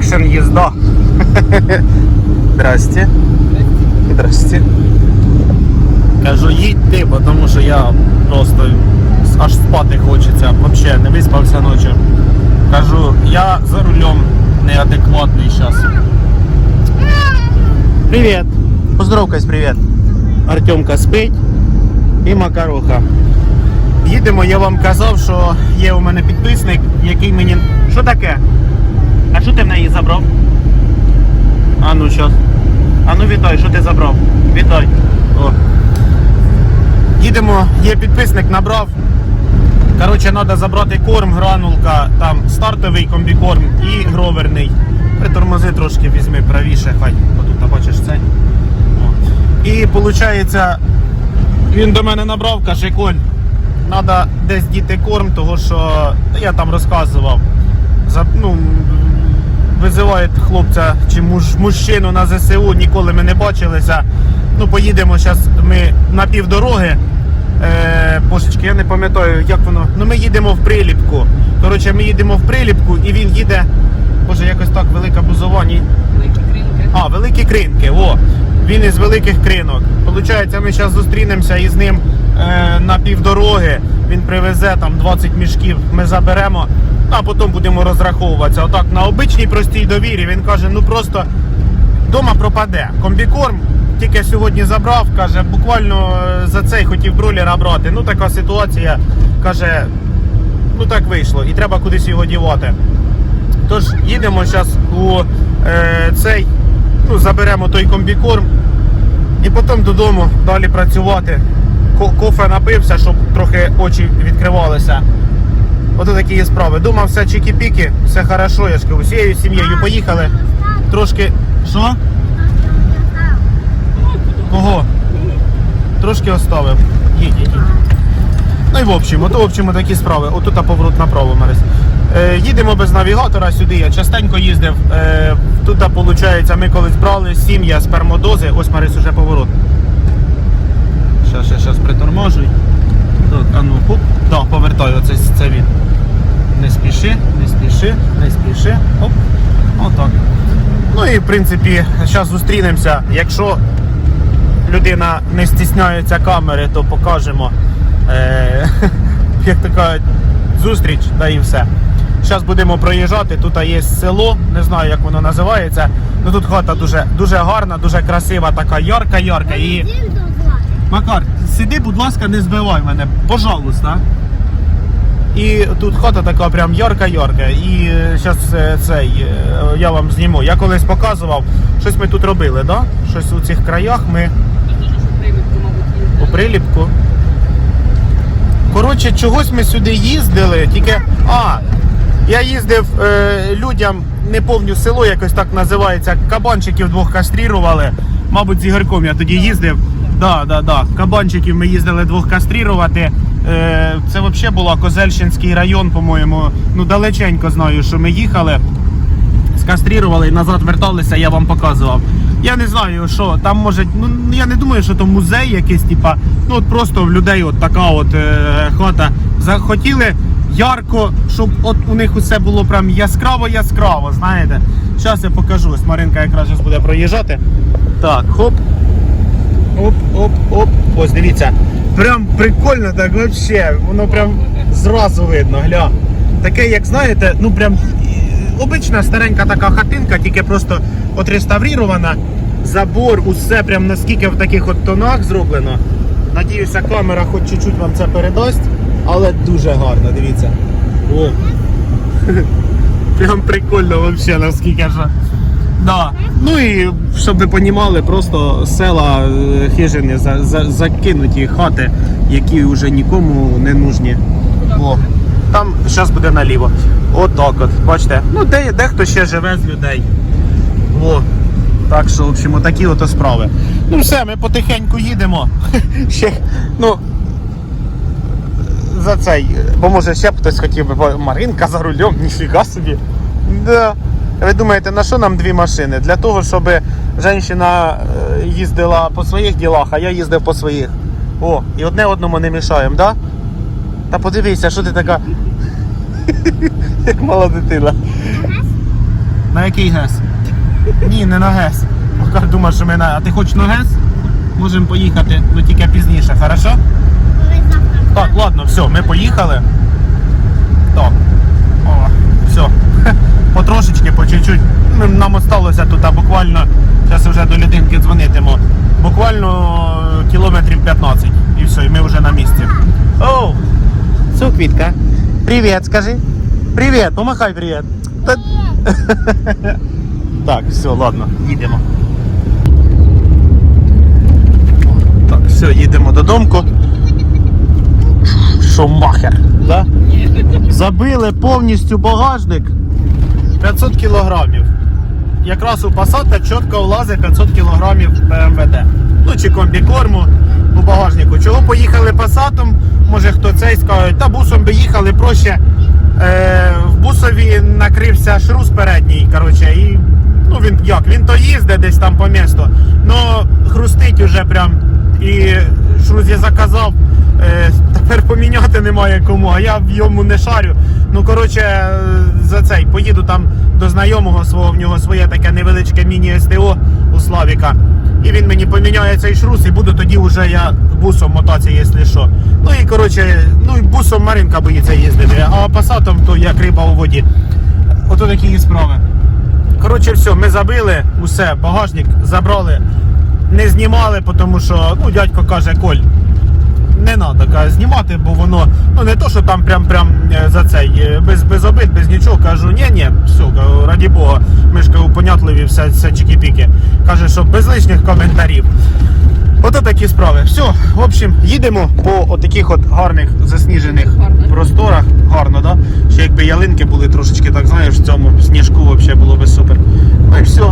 екшен їзда. Здрасте. Здрасте. Кажу, їдь ти, бо тому що я просто аж спати хочеться. Взагалі не виспався ночі. Кажу, я за рулем неадекватний зараз. Привіт. Поздоровкась, привіт. Артемка спить і Макаруха. Їдемо, я вам казав, що є у мене підписник, який мені. Що таке? Що ти в неї забрав? А ну щас. А ну вітай, що ти забрав? Вітай. О. Їдемо, є підписник, набрав. Коротше, треба забрати корм, гранулка, там стартовий комбікорм і гроверний. Притормози трошки візьми правіше, хай. Отут бачиш цей. О. І виходить, він до мене набрав, каже, Коль, треба десь діти корм, того що я там розказував. За, ну, визивають хлопця чи муж, мужчину на ЗСУ, ніколи ми не бачилися. Ну, поїдемо зараз ми на півдороги. Е, божечки, я не пам'ятаю, як воно. Ну ми їдемо в приліпку. Коротше, ми їдемо в приліпку і він їде. Боже, якось так велика бузова. Ні, Великі кринки. а, великі кринки. О, він із великих кринок. Получається, ми зараз зустрінемося із ним е, на півдороги. Він привезе там 20 мішків, ми заберемо, а потім будемо розраховуватися. Отак на обичній простій довірі. Він каже, ну просто дома пропаде. Комбікорм тільки сьогодні забрав, каже, буквально е, за цей хотів бролера брати. Ну така ситуація. Каже, ну так вийшло, і треба кудись його дівати. Тож їдемо зараз у е, цей, ну, заберемо той комбікорм і потім додому далі працювати. Кофе напився, щоб трохи очі відкривалися. Ото такі є справи. Думав, все чики-піки, все хорошо, я ж кажу, всією сім'єю поїхали. Трошки. Що? Кого? Трошки оставив. Їдь, їдь. Ну і в общем, ото в общем такі справи. Отут поворот направо, Марис. Е, їдемо без навігатора сюди. Я частенько їздив. Е, тут, виходить, ми колись брали сім'я спермодози. Ось Марис уже поворот. Щас, щас, щас приторможуй. Так, а ну хоп. Да, повертаю, оце це він. Не спіши, не спіши, не спіши. Оп. Отак. Ну і в принципі, зараз зустрінемося. Якщо людина не стісняється камери, то покажемо. Е, як то кажуть, зустріч, да і все. Зараз будемо проїжджати. Тут є село, не знаю, як воно називається. Ну тут хата дуже, дуже гарна, дуже красива, така ярка-ярка. І Макар, сиди, будь ласка, не збивай мене, пожалуйста. І тут хата така прям ярка-ярка. І зараз цей е, я вам зніму. Я колись показував, щось ми тут робили, да? Щось у цих краях ми у приліпку. Коротше, чогось ми сюди їздили, тільки. А, я їздив е, людям, не повню село, якось так називається. Кабанчиків двох кастрірували. Мабуть, з Ігорком я тоді їздив. Да, да, да. Кабанчиків ми їздили двох кастрірувати. Е, це взагалі була Козельщинський район, по-моєму. Ну, далеченько знаю, що ми їхали скастрірували і назад верталися, я вам показував. Я не знаю, що там може, ну я не думаю, що то музей якийсь, типа, ну от просто в людей от така от е, хата. Захотіли ярко, щоб от у них усе було прям яскраво-яскраво, знаєте. Зараз я покажу. Ось Маринка якраз буде проїжджати. Так, хоп. Оп, оп, оп. Ось дивіться. Прям прикольно так вообще. Воно прям зразу видно, гля. Таке, як знаєте, ну прям обична старенька така хатинка, тільки просто отреставрірована. Забор, усе прям наскільки в таких от тонах зроблено. Надіюся, камера хоч чуть-чуть вам це передасть, але дуже гарно, дивіться. О. Прям прикольно вообще, наскільки ж. Да. Ну і щоб ви розуміли, просто села е, хижини за, за, закинуті хати, які вже нікому не нужні. О, там зараз буде наліво. Отак от, бачите. Ну, де, дехто ще живе з людей. О. Так що, в общем, отакі ото справи. Ну все, ми потихеньку їдемо. Ще, ну, за цей. Бо може ще б хтось хотів би. бо Маринка за рулем, ніфіга собі. Да. Ви думаєте, на що нам дві машини? Для того, щоб жінка е, їздила по своїх ділах, а я їздив по своїх. О, і одне одному не мішаємо, да? Та подивися, що ти така. Як мала дитина. На який ГЕС? Ні, не на ГЕС. Макар думав, що ми на. А ти хочеш на ГЕС? Можемо поїхати, ну тільки пізніше, хорошо? Так, ладно, все, ми поїхали. Так. Потрошечки, по чуть-чуть. Нам осталося тут буквально, зараз вже до людинки дзвонитиму. Буквально е, кілометрів 15. І все, і ми вже на місці. Оу! Все, Квітка. Привіт, скажи. Привіт, помахай привіт. Та- Так, все, ладно, їдемо. Так, все, їдемо додому. Шумахер. Да? Забили повністю багажник 500 кілограмів. Якраз у Passat чітко влазить 500 кілограмів БМВД. Ну чи комбікорму у багажнику. Чого поїхали Passat? Може хто цей скаже, та бусом би їхали проще. Е, в бусові накрився шрус передній. Коротше, і ну він як? Він то їздить десь там по місту, але хрустить уже прям. І шрус я заказав. Е, тепер поміняти немає кому, а я в йому не шарю. Ну, коротше, за цей поїду там до знайомого свого, в нього своє таке невеличке міні-СТО у Славіка. І він мені поміняє цей шрус і буду тоді вже я бусом мотатися, якщо що. Ну і коротше, ну і бусом Маринка боїться їздити, а пасатом то як риба у воді. Ото такі і справи. Коротше, все, ми забили, усе, багажник забрали, не знімали, тому що ну, дядько каже, Коль, не треба знімати, бо воно ну не то, що там прям прям е, за цей е, без, без обид, без нічого. Кажу, ні, ні, все, раді Бога, ми ж понятливі, все, все чики-піки. Каже, що без лишніх коментарів. Ото такі справи. Все, в общем, їдемо по отаких от гарних засніжених Гарно. просторах. Гарно, да? Ще якби ялинки були трошечки, так знаєш, в цьому сніжку взагалі було би супер. Ну і все,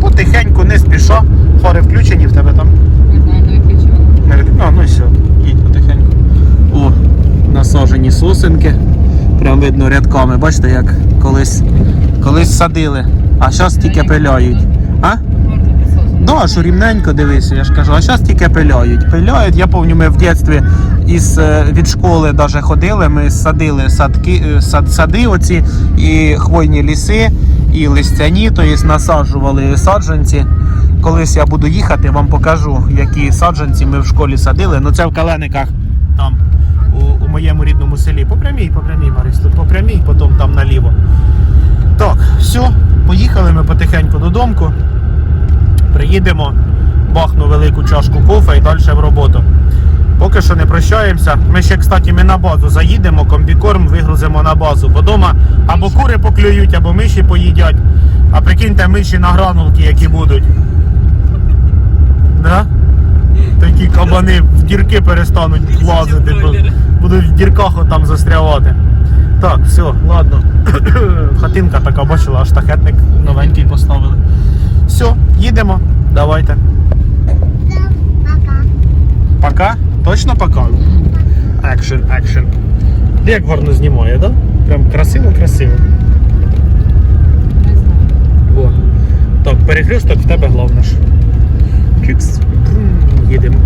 потихеньку, не спіша. Фари включені в тебе там. Не знаю, не виключила. А, ну і все, їдь насажені сосенки. Прям видно рядками. Бачите, як колись, колись садили, а зараз тільки пиляють. А? Да, що рівненько дивися, я ж кажу, а зараз тільки пиляють. Пиляють, я пам'ятаю, ми в дитинстві із, е, від школи даже ходили, ми садили садки, е, сад, сади оці, і хвойні ліси, і листяні, тобто насаджували саджанці. Колись я буду їхати, вам покажу, які саджанці ми в школі садили. Ну це в Калениках, там, у, моєму рідному селі. По прямій, по прямій, Марис, тут по прямій, потім там наліво. Так, все, поїхали ми потихеньку додому. Приїдемо, бахну велику чашку кофе і далі в роботу. Поки що не прощаємося. Ми ще, кстати, ми на базу заїдемо, комбікорм вигрузимо на базу. Бо дома або кури поклюють, або миші поїдять. А прикиньте, миші на гранулки, які будуть. Да? Такі кабани в дірки перестануть лазити, будуть в дірках отам застрявати. Так, все, ладно. Хатинка така бачила, аж штахетник новенький поставили. Все, їдемо. Давайте. Пока? Пока? Точно пока? Екшен, екшен. Як гарно знімає, да? Прям красиво, красиво. Во. Так, перехресток в тебе головне ж. Чикс. Їдемо.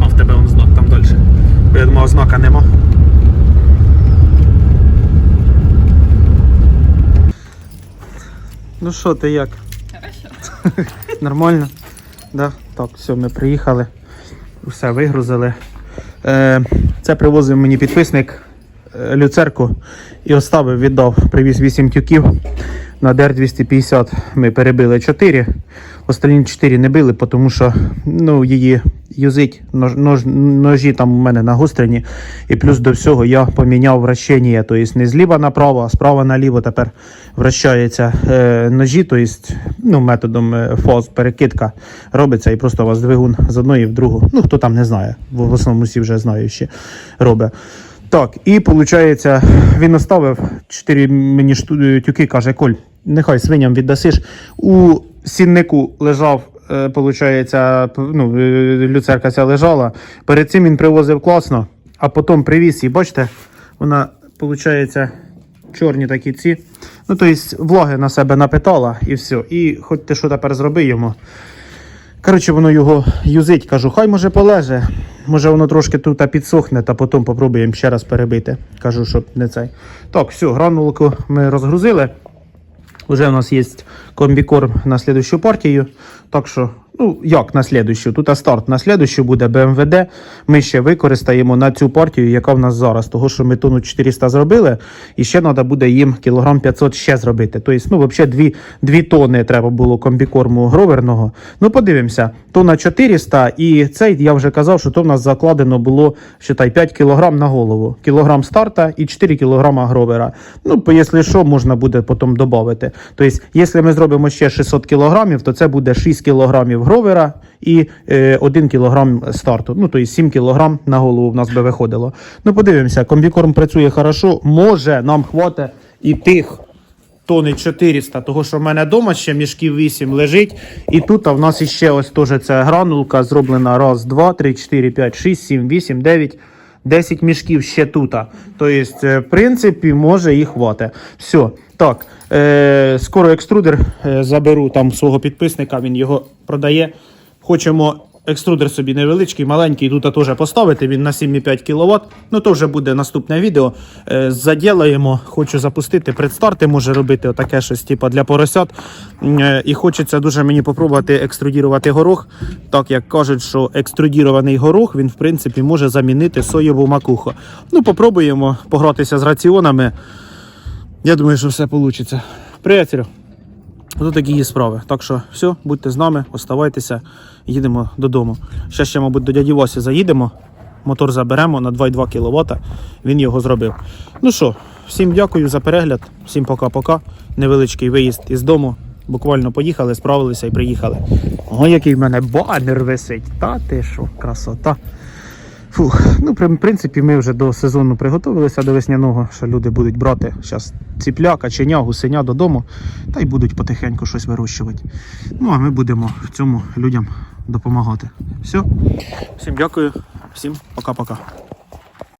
А в тебе он знак там далі. Бо Я думав, знака нема. Ну що ти як? Хорошо. Нормально? Да? Так, все, ми приїхали. Все вигрузили. Е, це привозив мені підписник е, люцерку і оставив, віддав, привіз 8 тюків. На ДР-250 ми перебили 4. Останні 4 не били, тому що ну, її юзить, нож, нож, ножі там у мене нагострені. І плюс до всього я поміняв вращення. Тобто не зліва направо, а справа наліво тепер вращаються е, ножі, тобто ну, методом е, фоз, перекидка робиться і просто у вас двигун з одної в другу. Ну, хто там не знає, в основному всі вже знаючі робить. Так, і виходить, він оставив 4 мені тюки, каже, Коль, нехай свиням віддасиш. У сіннику лежав, е, получається, ну, е, люцерка ця лежала. Перед цим він привозив класно, а потім привіз і бачите, вона, виходить, чорні такі ці. Ну, тобто, влаги на себе напитала і все. І хоч ти що тепер зроби йому. Коротше, воно його юзить, кажу, хай може полеже. Може воно трошки тут підсохне, та потім попробуємо ще раз перебити. Кажу, щоб не цей. Так, все, гранулку ми розгрузили. Уже у нас є комбікорм на слідущу партію. Так що, ну як на слідущу? Тут а старт на слідущу буде БМВД. Ми ще використаємо на цю партію, яка в нас зараз. Того, що ми тонну 400 зробили, і ще треба буде їм кілограм 500 ще зробити. Тобто, ну, взагалі 2, 2 тонни треба було комбікорму гроверного. Ну, подивимося, тонна 400, і цей я вже казав, що то в нас закладено було считай, 5 кілограм на голову. Кілограм старта і 4 кілограма гровера. Ну, якщо що, можна буде потім додати. Тобто, якщо ми зробимо ще 600 кілограмів, то це буде 6 кілограмів гровера і е, 1 кілограм старту. Ну, тобто 7 кілограм на голову в нас би виходило. Ну, подивимося, комбікорм працює хорошо. Може, нам хватить і тих тони 400, того що в мене вдома ще мішків 8 лежить. І тут а в нас іще ось теж ця гранулка зроблена раз, два, три, чотири, п'ять, шість, сім, вісім, дев'ять. 10 мішків ще тут. Тобто, е, в принципі, може і хватить. Все. Так, е, скоро екструдер е, заберу там свого підписника, він його продає. Хочемо екструдер собі невеличкий, маленький, тут теж поставити. Він на 7,5 кВт. Ну то вже буде наступне відео. Е, заділаємо, хочу запустити предстарти, може робити отаке щось типу для поросят. Е, І хочеться дуже мені попробувати екструдірувати горох. Так як кажуть, що екструдірований горох він в принципі може замінити соєву макуху. Ну, попробуємо погратися з раціонами. Я думаю, що все вийде. Привіт, Серег. Ось такі є справи. Так що все, будьте з нами, оставайтеся, їдемо додому. Ще ще, мабуть, до дяді Васі заїдемо. Мотор заберемо на 2,2 кВт. Він його зробив. Ну що, всім дякую за перегляд, всім пока-пока. Невеличкий виїзд із дому. Буквально поїхали, справилися і приїхали. О, який в мене банер висить. Та ти що, красота. Фух, ну, в принципі, ми вже до сезону приготувалися до весняного, що люди будуть брати зараз ціпля, каченя, гусеня додому та й будуть потихеньку щось вирощувати. Ну, а ми будемо в цьому людям допомагати. Все. Всім дякую, всім пока-пока.